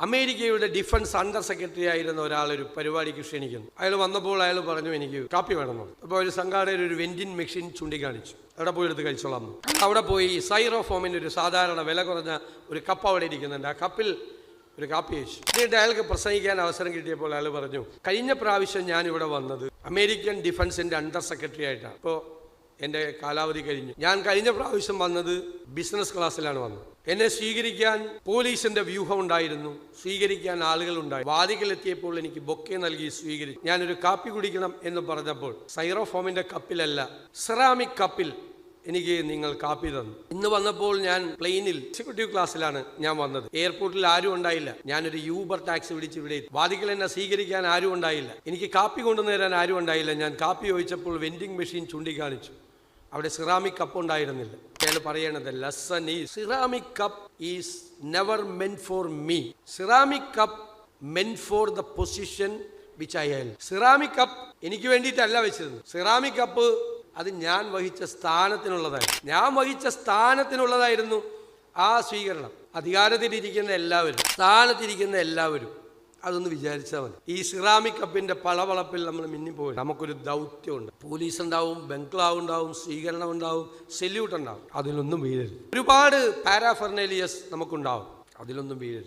അമേരിക്കയുടെ defence under secretary ആയിരുന്ന ഒരാൾ ഒരു പരിപാടിക്ക് ക്ഷണിക്കുന്നു. അയാൾ വന്നപ്പോൾ അയാൾ പറഞ്ഞു എനിക്ക് കാപ്പി വേണമെന്ന്. അപ്പോൾ ഒരു സംഘാടകർ ഒരു വെൻഡിൻ മെഷീൻ ചൂണ്ടിക്കാണിച്ചു. അവിടെ പോയി എടുത്ത് കഴിച്ചോളാം. അവിടെ പോയി സൈറോഫോമിന്റെ ഒരു സാധാരണ വില കുറഞ്ഞ ഒരു കപ്പ് അവിടെ ഇരിക്കുന്നുണ്ട്. ആ കപ്പിൽ ഒരു കാപ്പി കഴിച്ചു എന്നിട്ട് അയാൾക്ക് പ്രസംഗിക്കാൻ അവസരം കിട്ടിയപ്പോൾ അയാൾ പറഞ്ഞു കഴിഞ്ഞ പ്രാവശ്യം ഞാൻ ഇവിടെ വന്നത് അമേരിക്കൻ ഡിഫൻസിന്റെ അണ്ടർ സെക്രട്ടറി ആയിട്ടാണ്. അപ്പോൾ എന്റെ കാലാവധി കഴിഞ്ഞു. ഞാൻ കഴിഞ്ഞ പ്രാവശ്യം വന്നത് ബിസിനസ് ക്ലാസ്സിലാണ് വന്നത്. എന്നെ സ്വീകരിക്കാൻ പോലീസിന്റെ വ്യൂഹം ഉണ്ടായിരുന്നു. സ്വീകരിക്കാൻ ആളുകൾ ഉണ്ടായി. വാദിക്കലെത്തിയപ്പോൾ എനിക്ക് ബൊക്കെ നൽകി സ്വീകരിച്ചു ഞാനൊരു കാപ്പി കുടിക്കണം എന്ന് പറഞ്ഞപ്പോൾ സൈറോഫോമിന്റെ കപ്പിലല്ല സെറാമിക് കപ്പിൽ എനിക്ക് നിങ്ങൾ കാപ്പി തന്നു. ഇന്ന് വന്നപ്പോൾ ഞാൻ പ്ലെയിനിൽ എക്സിക്യൂട്ടീവ് ക്ലാസ്സിലാണ് ഞാൻ വന്നത്. എയർപോർട്ടിൽ ആരും ഉണ്ടായില്ല. ഞാനൊരു യൂബർ ടാക്സി വിളിച്ച് ഇവിടെ വാതിക്കൽ എന്നെ സ്വീകരിക്കാൻ ആരും ഉണ്ടായില്ല. എനിക്ക് കാപ്പി കൊണ്ടുവരാൻ ആരും ഉണ്ടായില്ല. ഞാൻ കാപ്പി ചോദിച്ചപ്പോൾ വെൻഡിങ് മെഷീൻ ചൂണ്ടിക്കാണിച്ചു. അവിടെ സിറാമിക് കപ്പ് ഉണ്ടായിരുന്നില്ല. അയാൾ പറയണത് ലെസൺ ഈ ceramic cup is never meant for me. Ceramic cup meant for the position which I held ceramic cup എനിക്ക് വേണ്ടിയിട്ടല്ല വെച്ചിരുന്നത്. സിറാമിക് കപ്പ് അത് ഞാൻ വഹിച്ച സ്ഥാനത്തിനുള്ളതായിരുന്നു. ഞാൻ വഹിച്ച സ്ഥാനത്തിനുള്ളതായിരുന്നു ആ സ്വീകരണം. അധികാരത്തിലിരിക്കുന്ന എല്ലാവരും സ്ഥാനത്തിരിക്കുന്ന എല്ലാവരും. അതൊന്ന് വിചാരിച്ചാൽ മതി. ഈ സിറാമിക് കപ്പിന്റെ പളവളപ്പിൽ നമ്മൾ മിന്നിപ്പോയി. നമുക്കൊരു ദൗത്യമുണ്ട്. പോലീസ് ഉണ്ടാവും ബംഗ്ലാവ് ഉണ്ടാവും സ്വീകരണം ഉണ്ടാവും സെല്യൂട്ട് ഉണ്ടാവും. അതിലൊന്നും വീഴരുത്. ഒരുപാട് പാരാഫെർണേലിയസ് നമുക്കുണ്ടാവും. അതിലൊന്നും വീഴരുത്.